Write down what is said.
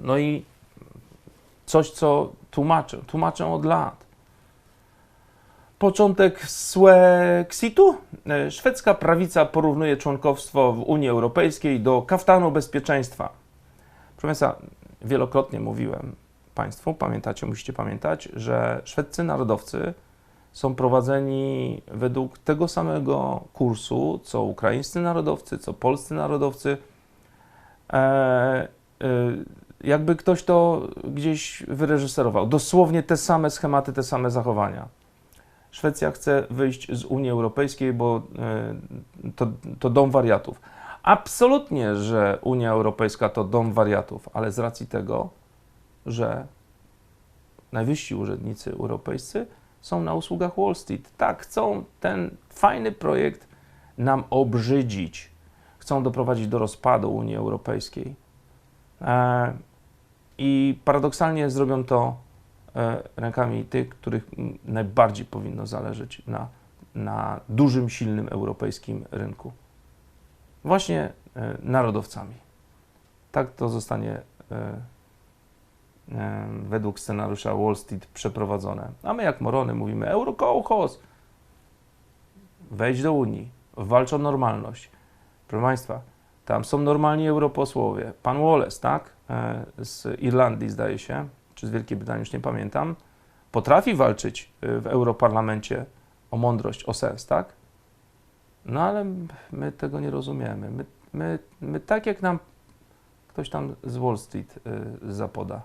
No i coś, co tłumaczę, tłumaczę od lat. Początek Swexitu. E, Szwedzka prawica porównuje członkostwo w Unii Europejskiej do kaftanu bezpieczeństwa. Proszę Państwa, wielokrotnie mówiłem Państwu, pamiętacie, musicie pamiętać, że szwedzcy narodowcy są prowadzeni według tego samego kursu, co ukraińscy narodowcy, co polscy narodowcy. E, e, jakby ktoś to gdzieś wyreżyserował. Dosłownie te same schematy, te same zachowania. Szwecja chce wyjść z Unii Europejskiej, bo e, to, to dom wariatów. Absolutnie, że Unia Europejska to dom wariatów, ale z racji tego, że najwyżsi urzędnicy europejscy są na usługach Wall Street. Tak, chcą ten fajny projekt nam obrzydzić. Chcą doprowadzić do rozpadu Unii Europejskiej. I paradoksalnie zrobią to e, rękami tych, których najbardziej powinno zależeć na, na dużym, silnym europejskim rynku. Właśnie e, narodowcami. Tak to zostanie e, według scenariusza Wall Street przeprowadzone. A my jak morony mówimy Eurokołchos, wejdź do Unii, walcz o normalność. Proszę Państwa, tam są normalni europosłowie. Pan Wallace, tak, e, z Irlandii zdaje się, czy z Wielkiej Brytanii, już nie pamiętam, potrafi walczyć e, w Europarlamencie o mądrość, o sens, tak? No ale my tego nie rozumiemy. My, my, my tak jak nam ktoś tam z Wall Street y, zapoda.